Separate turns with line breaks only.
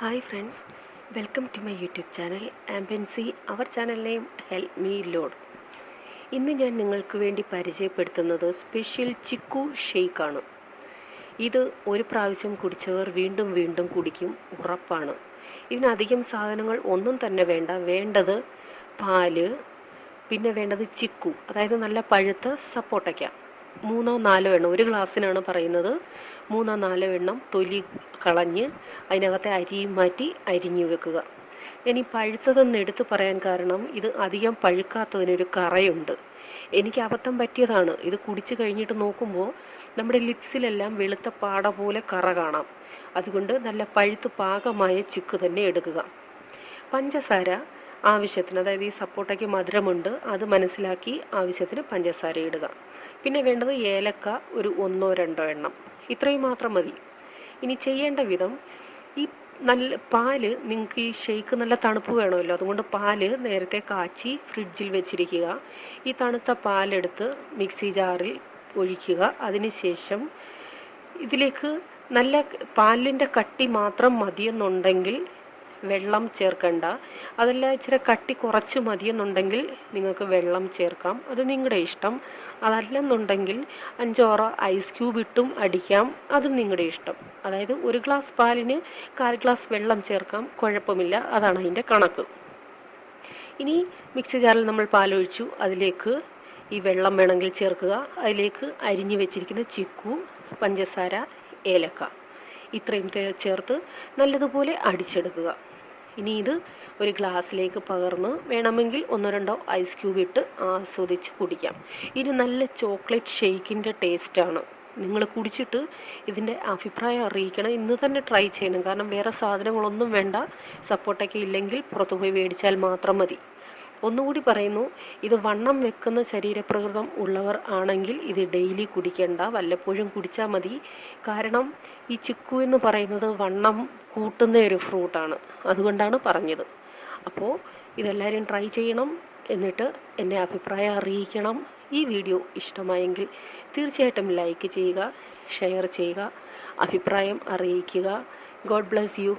Hi friends welcome to my YouTube channel ആംബൻസി അവർ ചാനലിനെ help help me load ഇന്ന് ഞാൻ നിങ്ങൾക്ക് വേണ്ടി പരിചയപ്പെടുത്തുന്നത് സ്പെഷ്യൽ ചിക്കു ഷെയ്ക്കാണ്. ഇത് ഒരു പ്രാവശ്യം കുടിച്ചവർ വീണ്ടും വീണ്ടും കുടിക്കും ഉറപ്പാണ്. ഇതിനധികം സാധനങ്ങൾ ഒന്നും തന്നെ വേണ്ട. വേണ്ടത് പാൽ പിന്നെ വേണ്ടത് ചിക്കു അതായത് നല്ല പഴുത്ത സപ്പോട്ടയ്ക്ക. മൂന്നോ നാലോ എണ്ണം ഒരു ഗ്ലാസ്സിനാണ് പറയുന്നത്. മൂന്നോ നാലോ എണ്ണം തൊലി കളഞ്ഞ് അതിനകത്തെ അരിയും മാറ്റി അരിഞ്ഞു വെക്കുക. ഇനി പഴുത്തതെന്ന് എടുത്ത് പറയാൻ കാരണം ഇത് അധികം പഴുക്കാത്തതിനൊരു കറയുണ്ട്. എനിക്ക് അബദ്ധം പറ്റിയതാണ്. ഇത് കുടിച്ചു കഴിഞ്ഞിട്ട് നോക്കുമ്പോൾ നമ്മുടെ ലിപ്സിലെല്ലാം വെളുത്ത പാട പോലെ കറ കാണാം. അതുകൊണ്ട് നല്ല പഴുത്ത് പാകമായ ചിക്ക് തന്നെ എടുക്കുക. പഞ്ചസാര ആവശ്യത്തിന് അതായത് ഈ സപ്പോട്ടയ്ക്ക് മധുരമുണ്ട് അത് മനസ്സിലാക്കി ആവശ്യത്തിന് പഞ്ചസാര ഇടുക. പിന്നെ വേണ്ടത് ഏലക്ക ഒരു ഒന്നോ രണ്ടോ എണ്ണം. ഇത്രയും മാത്രം മതി. ഇനി ചെയ്യേണ്ട വിധം ഈ നല്ല പാൽ നിങ്ങൾക്ക് ഈ ഷെയ്ക്ക് നല്ല തണുപ്പ് വേണമല്ലോ അതുകൊണ്ട് പാൽ നേരത്തെ കാച്ചി ഫ്രിഡ്ജിൽ വെച്ചിരിക്കുക. ഈ തണുത്ത പാലെടുത്ത് മിക്സി ജാറിൽ ഒഴിക്കുക. അതിനുശേഷം ഇതിലേക്ക് നല്ല പാലിന്റെ കട്ടി മാത്രം മതിയെന്നുണ്ടെങ്കിൽ വെള്ളം ചേർക്കണ്ട. അതല്ല ഇച്ചിരി കട്ടി കുറച്ച് മതിയെന്നുണ്ടെങ്കിൽ നിങ്ങൾക്ക് വെള്ളം ചേർക്കാം. അത് നിങ്ങളുടെ ഇഷ്ടം. അതല്ലെന്നുണ്ടെങ്കിൽ അഞ്ചോറ ഐസ് ക്യൂബ് ഇട്ടും അടിക്കാം. അതും നിങ്ങളുടെ ഇഷ്ടം. അതായത് ഒരു ഗ്ലാസ് പാലിന് കാൽ ഗ്ലാസ് വെള്ളം ചേർക്കാം. കുഴപ്പമില്ല. അതാണ് അതിന്റെ കണക്ക്. ഇനി മിക്സി ജാറിൽ നമ്മൾ പാലൊഴിച്ചു. അതിലേക്ക് ഈ വെള്ളം വേണമെങ്കിൽ ചേർക്കുക. അതിലേക്ക് അരിഞ്ഞു വെച്ചിരിക്കുന്ന ചിക്കു പഞ്ചസാര ഏലക്ക. ഇത്രയും ചേർത്ത് നല്ലതുപോലെ അടിച്ചെടുക്കുക. ഇനി ഇത് ഒരു ഗ്ലാസ്സിലേക്ക് പകർന്ന് വേണമെങ്കിൽ ഒന്നോ രണ്ടോ ഐസ് ക്യൂബ് ഇട്ട് ആസ്വദിച്ച് കുടിക്കാം. ഇത് നല്ല ചോക്ലേറ്റ് ഷെയ്ക്കിന്റെ ടേസ്റ്റാണ്. നിങ്ങൾ കുടിച്ചിട്ട് ഇതിന്റെ അഭിപ്രായം അറിയിക്കണം. ഇന്ന് തന്നെ ട്രൈ ചെയ്യണം. കാരണം വേറെ സാധനങ്ങളൊന്നും വേണ്ട. സപ്പോർട്ടൊക്കെ ഇല്ലെങ്കിൽ പുറത്തു പോയി മേടിച്ചാൽ മാത്രം മതി. ഒന്നുകൂടി പറയുന്നു ഇത് വണ്ണം വെക്കുന്ന ശരീരപ്രകൃതം ഉള്ളവർ ആണെങ്കിൽ ഇത് ഡെയിലി കുടിക്കേണ്ട വല്ലപ്പോഴും കുടിച്ചാൽ മതി. കാരണം ഈ ചിക്കു എന്ന് പറയുന്നത് വണ്ണം കൂട്ടുന്ന ഒരു ഫ്രൂട്ടാണ് അതുകൊണ്ടാണ് പറഞ്ഞത്. അപ്പോൾ ഇതെല്ലാവരും ട്രൈ ചെയ്യണം എന്നിട്ട് എന്റെ അഭിപ്രായം അറിയിക്കണം. ഈ വീഡിയോ ഇഷ്ടമായെങ്കിൽ തീർച്ചയായിട്ടും ലൈക്ക് ചെയ്യുക ഷെയർ ചെയ്യുക അഭിപ്രായം അറിയിക്കുക. God bless you